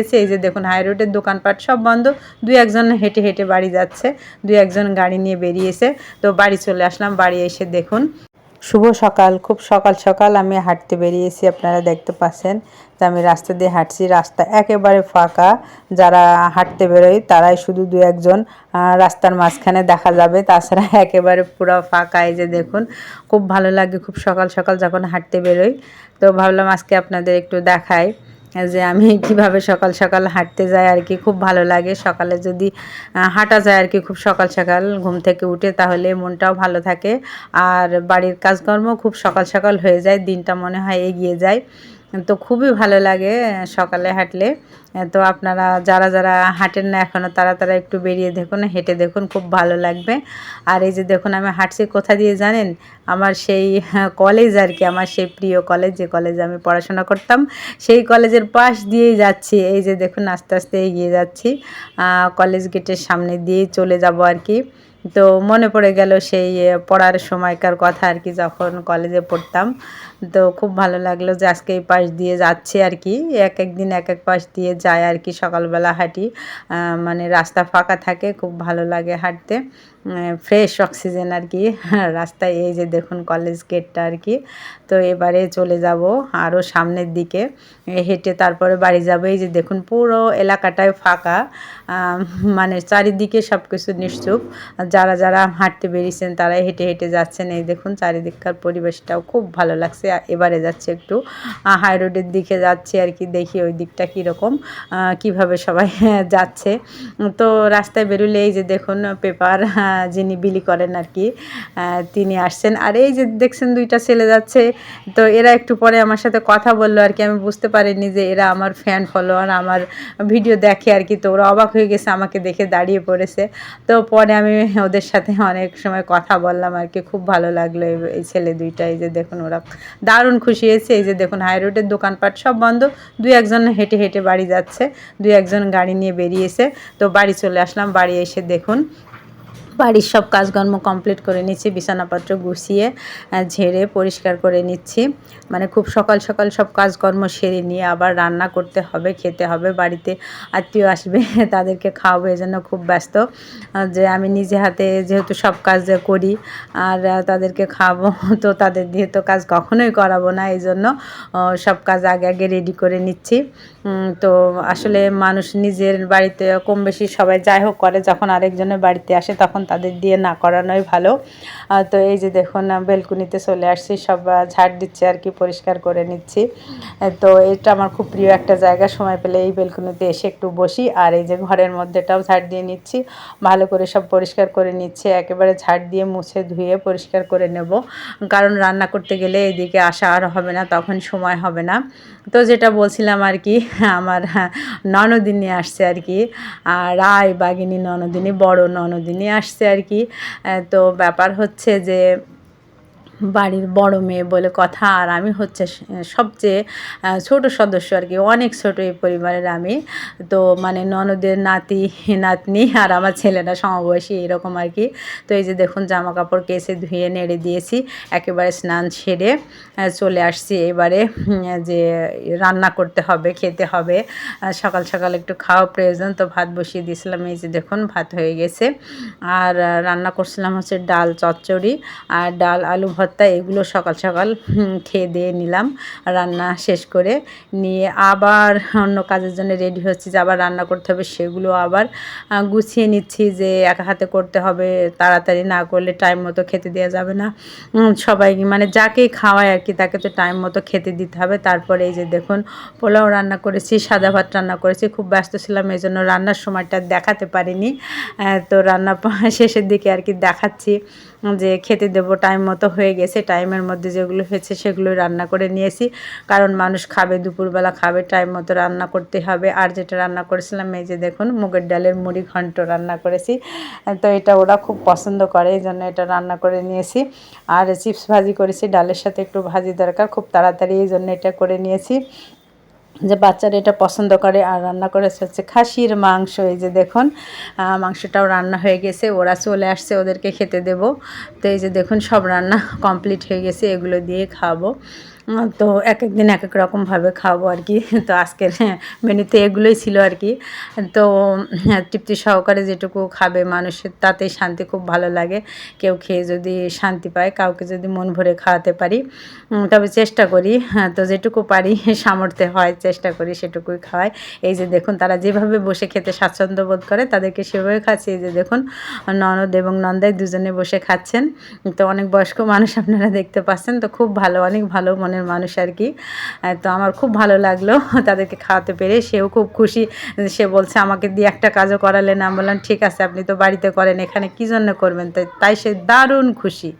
এসে এই যে দেখুন হাই রোডের দোকানপাট সব বন্ধ। দুই একজন হেঁটে হেঁটে বাড়ি যাচ্ছে, দুই একজন গাড়ি নিয়ে বেরিয়েছে। তো বাড়ি চলে আসলাম, বাড়ি এসে দেখুন। শুভ সকাল, খুব সকাল সকাল আমি হাঁটতে বেরিয়েছি, আপনারা দেখতে পাচ্ছেন। তো আমি রাস্তা দিয়ে হাঁটছি, রাস্তা একেবারে ফাঁকা। যারা হাঁটতে বেরোয়, তারাই শুধু দু একজন রাস্তার মাঝখানে দেখা যাবে। তাছাড়া একেবারে পুরো ফাঁকা, এই যে দেখুন। খুব ভালো লাগে খুব সকাল সকাল যখন হাঁটতে বেরোই। তো ভাবলাম আজকে আপনাদের একটু দেখাই। যে আমি কীভাবে সকাল সকাল হাঁটতে যাই আর কি, খুব ভালো লাগে। সকালে যদি হাঁটা যায় আর কি খুব সকাল সকাল, ঘুম থেকে উঠে তাহলে মনটাও ভালো থাকে। আর বাড়ির কাজকর্ম খুব সকাল সকাল হয়ে যায়, দিনটা মনে হয় এগিয়ে যায়। তো খুবই ভালো লাগে সকালে হাঁটলে। তো আপনারা যারা যারা হাঁটেন না এখনও তারা তারা একটু বেরিয়ে দেখুন, হেঁটে দেখুন, খুব ভালো লাগবে। আর এই যে দেখুন, আমি হাঁটছি কোথা দিয়ে জানেন? আমার সেই কলেজ আর কি, আমার সেই প্রিয় কলেজ যে কলেজে আমি পড়াশোনা করতাম, সেই কলেজের পাশ দিয়েই যাচ্ছি। এই যে দেখুন, আস্তে আস্তে এগিয়ে যাচ্ছি। কলেজ গেটের সামনে দিয়েই চলে যাব আর কি। তো মনে পড়ে গেল সেই পড়ার সময়কার কথা আর কি, যখন কলেজে পড়তাম। তো খুব ভালো লাগল যে আজকে এই পাশ দিয়ে যাচ্ছে আর কি। এক এক দিন এক এক পাশ দিয়ে যায় আর কি, সকালবেলা হাঁটি। মানে রাস্তা ফাঁকা থাকে, খুব ভালো লাগে হাঁটতে। ফ্রেশ অক্সিজেন আর কি, রাস্তায় এই যে দেখুন কলেজ গেটটা আর কি। তো এবারে চলে যাব আরও সামনের দিকে। হেঁটে তারপরে বাড়ি যাব। এই যে দেখুন পুরো এলাকাটায় ফাঁকা। মানে চারিদিকে সব কিছু নিশ্চুপ। যারা যারা হাঁটতে বেরিয়েছেন তারাই হেঁটে হেঁটে যাচ্ছেন। এই দেখুন চারিদিককার পরিবেশটাও খুব ভালো লাগছে। এবারে যাচ্ছে একটু হাই রোডের দিকে যাচ্ছি আর কি, দেখি ওই দিকটা কীরকম। কীভাবে সবাই যাচ্ছে। তো রাস্তায় বেরোলে এই যে দেখুন, পেপার যিনি বিলি করেন আর কি তিনি আসছেন। আর এই যে দেখছেন দুইটা ছেলে যাচ্ছে, তো এরা একটু পরে আমার সাথে কথা বলল আর কি। আমি বুঝতে পারিনি যে এরা আমার ফ্যান ফলোয়ার আমার ভিডিও দেখে আর কি। তো ওরা অবাক হয়ে গেছে, আমাকে দেখে দাঁড়িয়ে পড়েছে। তো পরে আমি ওদের সাথে অনেক সময় কথা বললাম আর কি। খুব ভালো লাগল এই- ছেলে দুইটা। এই যে দেখুন, ওরা দারুণ খুশি হয়েছে। এই যে দেখুন হাই রোডের দোকানপাট সব বন্ধ। দুই একজন হেঁটে হেঁটে বাড়ি দুই একজন গাড়ি নিয়ে বেরিয়েছে। তো বাড়ি চলে আসলাম। বাড়ি এসে দেখুন বাড়ির সব কাজকর্ম কমপ্লিট করে নিচ্ছি, বিছানাপত্র গুছিয়ে ঝেড়ে পরিষ্কার করে নিচ্ছি। মানে খুব সকাল সকাল সব কাজকর্ম সেরে নিয়ে আবার রান্না করতে হবে, খেতে হবে। বাড়িতে আত্মীয় আসবে, তাদেরকে খাওয়াবো এই জন্য খুব ব্যস্ত। যে আমি নিজে হাতে যেহেতু সব কাজ করি, আর তাদেরকে খাওয়াবো, তো তাদের দিয়ে তো কাজ কখনোই করাবো না এই জন্য সব কাজ আগে আগে রেডি করে নিচ্ছি। তো আসলে মানুষ নিজের বাড়িতে কম বেশি সবাই যাই হোক করে, যখন আরেকজনের বাড়িতে আসে, তখন তাদের দিয়ে না করানোই ভালো। তো এই যে দেখুন বেলকুনিতে চলে আসছি, সব ঝাড় দিচ্ছি আর কি, পরিষ্কার করে নিচ্ছি। তো এটা আমার খুব প্রিয় একটা জায়গা, সময় পেলে এই বেলকুনিতে এসে একটু বসি। আর এই যে ঘরের মধ্যেটাও ঝাড় দিয়ে নিচ্ছি, ভালো করে সব পরিষ্কার করে নিচ্ছে, একেবারে ঝাড় দিয়ে মুছে ধুয়ে পরিষ্কার করে নেব। কারণ রান্না করতে গেলে এদিকে আসা আর হবে না, তখন সময় হবে না। তো যেটা বলছিলাম আর কি, আমার ননদিনী আসছে আর কি রায় বাগিনী ননদিনী, বড় ননদিনী আসছে। আর কি। তো ব্যাপার হচ্ছে যে বাড়ির বড় মেয়ে বলে কথা, আর আমি হচ্ছে সবচেয়ে ছোট সদস্য আর কি, অনেক ছোট এই পরিবারের আমি। তো মানে ননদের নাতি, নাতনি আর আমার ছেলেরা সমবয়সী এরকম আর কি। তো এই যে দেখুন জামা কাপড় কেসে ধুয়ে, নেড়ে দিয়েছি, একেবারে স্নান সেরে চলে আসছি এবারে যে রান্না করতে হবে, খেতে হবে। সকাল সকাল একটু খাওয়া প্রয়োজন, তো ভাত বসিয়ে দিয়েছিলাম, এই যে দেখুন ভাত হয়ে গেছে। আর রান্না করছিলাম হচ্ছে ডাল চচ্চড়ি, আর ডাল আলু ভর্তা এগুলো সকাল সকাল খেয়ে দিয়ে নিলাম। রান্না শেষ করে নিয়ে আবার অন্য কাজের জন্য রেডি হচ্ছি যে আবার রান্না করতে হবে, সেগুলো আবার গুছিয়ে নিচ্ছি যে এক হাতে করতে হবে, তাড়াতাড়ি না করলে টাইম মতো খেতে দেওয়া যাবে না। সবাই মানে যাকেই খাওয়ায় আর কি, তাকে তো টাইম মতো খেতে দিতে হবে। তারপরে এই যে দেখুন, পোলাও রান্না করেছি, সাদা ভাত রান্না করেছি, খুব ব্যস্ত ছিলাম এই জন্য রান্নার সময়টা দেখাতে পারিনি। তো রান্না শেষের দিকে আর কি দেখাচ্ছি। যে খেতে দেবো টাইম মতো হয়ে গেছে টাইমের মধ্যে যেগুলো হয়েছে সেগুলো রান্না করে নিয়েছি। কারণ মানুষ খাবে, দুপুরবেলা খাবে টাইম মতো রান্না করতে হবে। আর যেটা রান্না করেছিলাম, এই যে দেখুন, মুগের ডালের মুড়ি ঘন্ট রান্না করেছি। তো এটা ওরা খুব পছন্দ করে, এই জন্য এটা রান্না করে নিয়েছি। আর চিপস ভাজি করেছি, ডালের সাথে একটু ভাজি দরকার, খুব তাড়াতাড়ি এই জন্য এটা করে নিয়েছি। যে বাচ্চারা এটা পছন্দ করে আর রান্না করেছে হচ্ছে খাসির মাংস, এই যে দেখুন মাংসটাও রান্না হয়ে গেছে, ওরা চলে আসছে, ওদেরকে খেতে দেব। তো এই যে দেখুন, সব রান্না কমপ্লিট হয়ে গেছে, এগুলো দিয়ে খাব। তো এক এক দিন এক এক রকমভাবে খাব আর কি। তো আজকের মেনুতে এগুলোই ছিল আর কি। তো তৃপ্তি সহকারে যেটুকু খাবে মানুষের, তাতেই শান্তি খুব ভালো লাগে। কেউ খেয়ে যদি শান্তি পায়, কাউকে যদি মন ভরে খাওয়াতে পারি তবে চেষ্টা করি। হ্যাঁ তো যেটুকু পারি, সামর্থ্যে হয়, চেষ্টা করি সেটুকুই খাওয়াই এই যে দেখুন, তারা যেভাবে বসে খেতে স্বাচ্ছন্দ্য বোধ করে, তাদেরকে সেভাবে খাচ্ছি। এই যে দেখুন, ননদ এবং নন্দাই দুজনে বসে খাচ্ছেন। তো অনেক বয়স্ক মানুষ আপনারা দেখতে পাচ্ছেন, তো খুব ভালো, অনেক ভালো মনের মানুষ আর কি। তো আমার খুব ভালো লাগল তাদেরকে খাওয়াতে পেরে। সেও খুব খুশি। সে বলছে, আমাকে দিয়ে একটা কাজও করালেন। আমি বললাম, ঠিক আছে, আপনি তো বাড়িতে করেন, এখানে কী জন্য করবেন? তাই সে দারুণ খুশি।